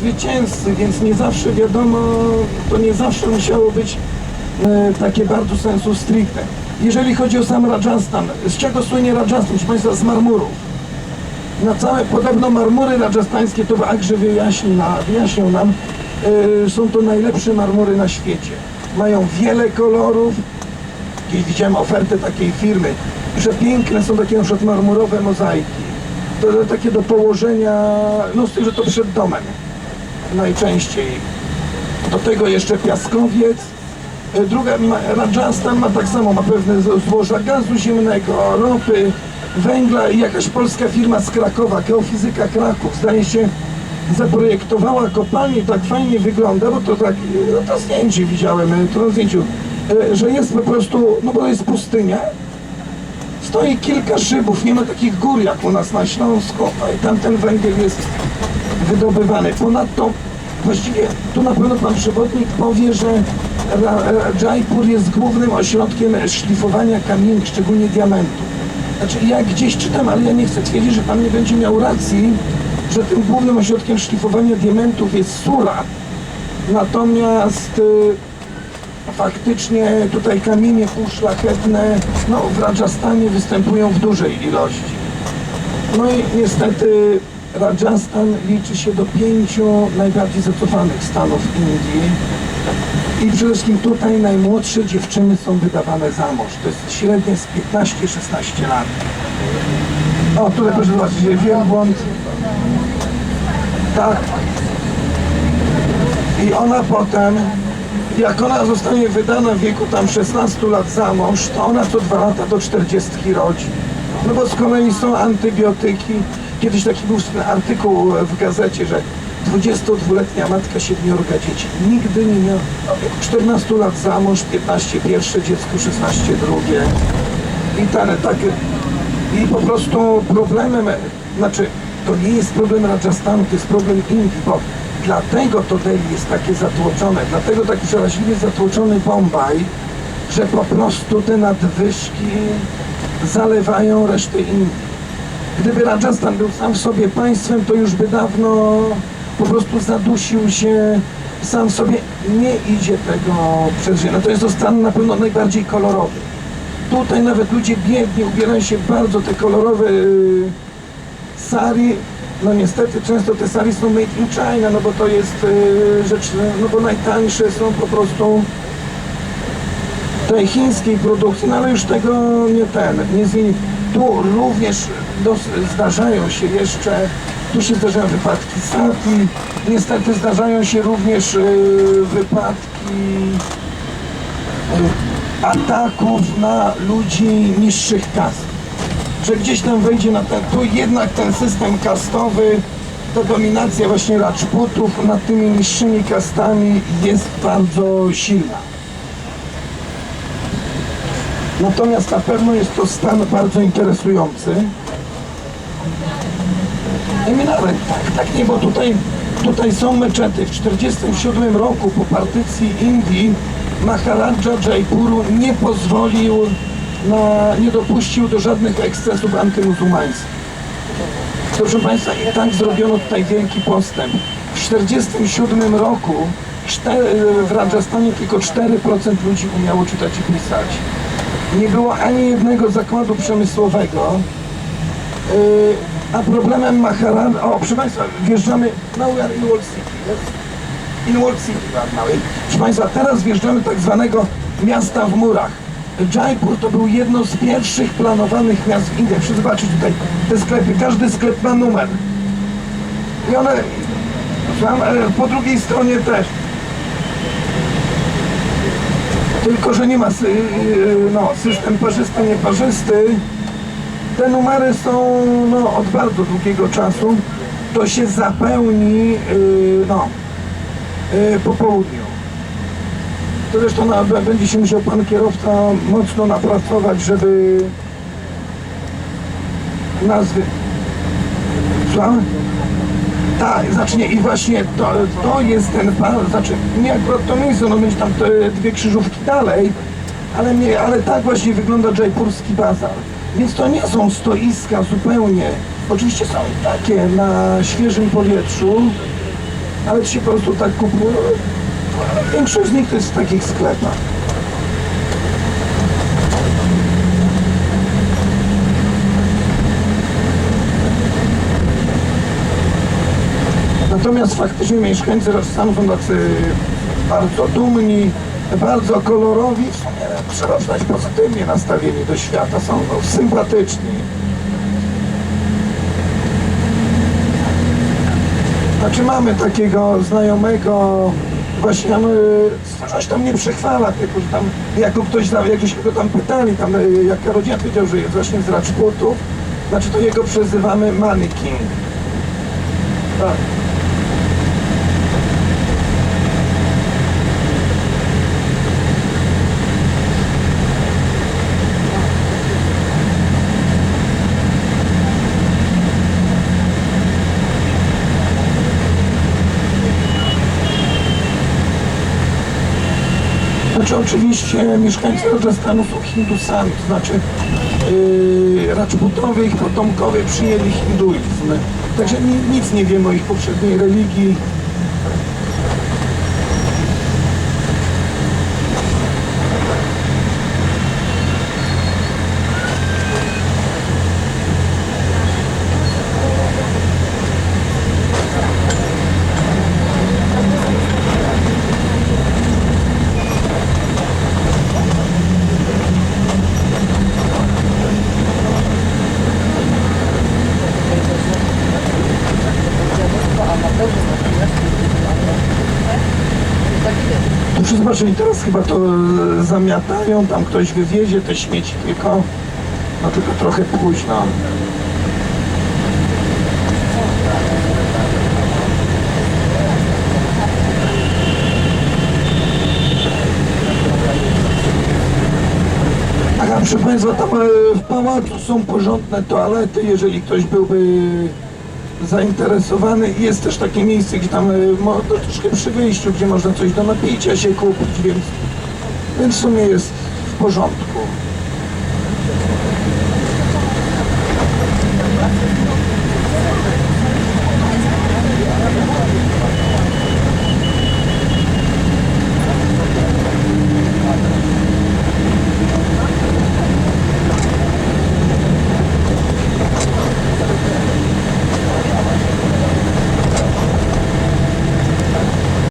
zwycięzcy, więc nie zawsze wiadomo, to nie zawsze musiało być e, takie bardzo sensu stricte. Jeżeli chodzi o sam Rajasthan, z czego słynie Rajasthan? Proszę Państwa, z marmurów. Na całe, podobno marmury rajasthańskie, to Agrze wyjaśni wyjaśnią nam, e, są to najlepsze marmury na świecie. Mają wiele kolorów, Kiedyś widziałem ofertę takiej firmy, że piękne są takie na przykład marmurowe mozaiki. To, to takie do położenia, no że to przed domem najczęściej. Do tego jeszcze piaskowiec. E, Druga, Rajasthan ma tak samo, ma pewne złoża gazu ziemnego, ropy, węgla i jakaś polska firma z Krakowa, Geofizyka Kraków, zdaje się, zaprojektowała kopalnię, tak fajnie wygląda, bo to tak, no to zdjęcie widziałem, e, to na zdjęciu, e, że jest po prostu, no bo to jest pustynia, stoi kilka szybów, nie ma takich gór jak u nas na Śląsku, i tam ten węgiel jest wydobywany. Ponadto właściwie tu na pewno pan przewodnik powie, że Jaipur jest głównym ośrodkiem szlifowania kamieni, szczególnie diamentów. Znaczy ja gdzieś czytam, ale ja nie chcę twierdzić, że pan nie będzie miał racji, że tym głównym ośrodkiem szlifowania diamentów jest Surat. Natomiast y, faktycznie tutaj kamienie półszlachetne no, w Rajasthanie występują w dużej ilości. No i niestety Rajasthan liczy się do pięciu najbardziej zacofanych stanów Indii. I przede wszystkim tutaj najmłodsze dziewczyny są wydawane za mąż. To jest średnie z 15-16 lat. O, tutaj proszę zobaczyć, wielbłąd. Tak. I ona potem, jak ona zostanie wydana w wieku tam 16 lat za mąż, to ona co dwa lata do 40 rodzi. No bo z kolei są antybiotyki. Kiedyś taki był artykuł w gazecie, że 22-letnia matka siedmiorga dzieci nigdy nie miała no, w wieku 14 lat za mąż, 15 pierwsze dziecko, 16 drugie. I tak, tak, i po prostu problemem, znaczy to nie jest problem Rajasthanu, to jest problem Indii, bo dlatego to Delhi jest takie zatłoczone, dlatego tak przeraźliwie zatłoczony Bombaj, że po prostu te nadwyżki zalewają resztę Indii. Gdyby Rajasthan był sam w sobie państwem, to już by dawno po prostu zadusił się sam w sobie. Nie idzie tego przeżyć. No to jest to stan na pewno najbardziej kolorowy. Tutaj nawet ludzie biedni ubierają się bardzo te kolorowe y, sari. No niestety często te sari są made in China, no bo to jest y, rzecz, no bo najtańsze są po prostu tej chińskiej produkcji, no ale już tego nie ten, nie zmieni. Tu również dos, zdarzają się jeszcze, tu się zdarzają wypadki sati, niestety zdarzają się również y, wypadki y, ataków na ludzi niższych kast. Że gdzieś tam wejdzie na ten, tu jednak ten system kastowy, ta dominacja właśnie Rajputów nad tymi niższymi kastami jest bardzo silna. Natomiast na pewno jest to stan bardzo interesujący. Eminale, tak, tak nie, bo tutaj, tutaj są meczety. W 1947 roku po partycji Indii Maharadża Jaipuru nie pozwolił, na, nie dopuścił do żadnych ekscesów antymuzułmańskich. Proszę Państwa, i tak zrobiono tutaj wielki postęp. W 1947 roku w Rajasthanie tylko 4% ludzi umiało czytać i pisać. Nie było ani jednego zakładu przemysłowego. Yy, a problemem Maharad... O, proszę Państwa, wjeżdżamy... Now we are in Wall City. In Wall City now. Proszę Państwa, teraz wjeżdżamy tak zwanego miasta w murach. Jaipur to był jedno z pierwszych planowanych miast w Indiach. Proszę zobaczyć tutaj te sklepy. Każdy sklep ma numer. I one... E, Po drugiej stronie też. Tylko, że nie ma yy, no, system parzysty, nieparzysty. Te numery są no, od bardzo długiego czasu. To się zapełni yy, no, yy, po południu. To zresztą na, będzie się musiał pan kierowca mocno napracować, żeby nazwy... Słucham? Tak, znaczy nie, i właśnie to, to jest ten pan, znaczy nie akurat to miejsce, no będzie tam te dwie krzyżówki dalej, ale, nie, ale tak właśnie wygląda Jaipurski bazar. Więc to nie są stoiska zupełnie, oczywiście są takie na świeżym powietrzu, Nawet się po prostu tak kupuje. Większość z nich to jest w takich sklepach. Natomiast faktycznie mieszkańcy Rotterdam są tacy bardzo dumni, bardzo kolorowi, trzeba pozytywnie nastawieni do świata, są no, sympatyczni. Znaczy mamy takiego znajomego, właśnie on y, coś tam nie przechwala, tylko że tam, jako ktoś tam, jak go tam pytali, tam y, jaka rodzina powiedział, że jest właśnie z Rajputów, znaczy to jego przezywamy King. Tak. Znaczy oczywiście mieszkańcy Rajasthanu są Hindusami, to znaczy yy, Rajputowie, ich potomkowie przyjęli hinduizm. Także ni, nic nie wiemy o ich poprzedniej religii. To wszyscy zobaczyli, teraz chyba to e, zamiatają, tam ktoś wywiezie te śmieci, tylko no tylko trochę późno. Proszę Państwa, tam e, w pałacu są porządne toalety, jeżeli ktoś byłby zainteresowany. Jest też takie miejsce, gdzie tam, e, no, troszkę przy wyjściu, gdzie można coś do napicia się kupić, więc, więc w sumie jest w porządku.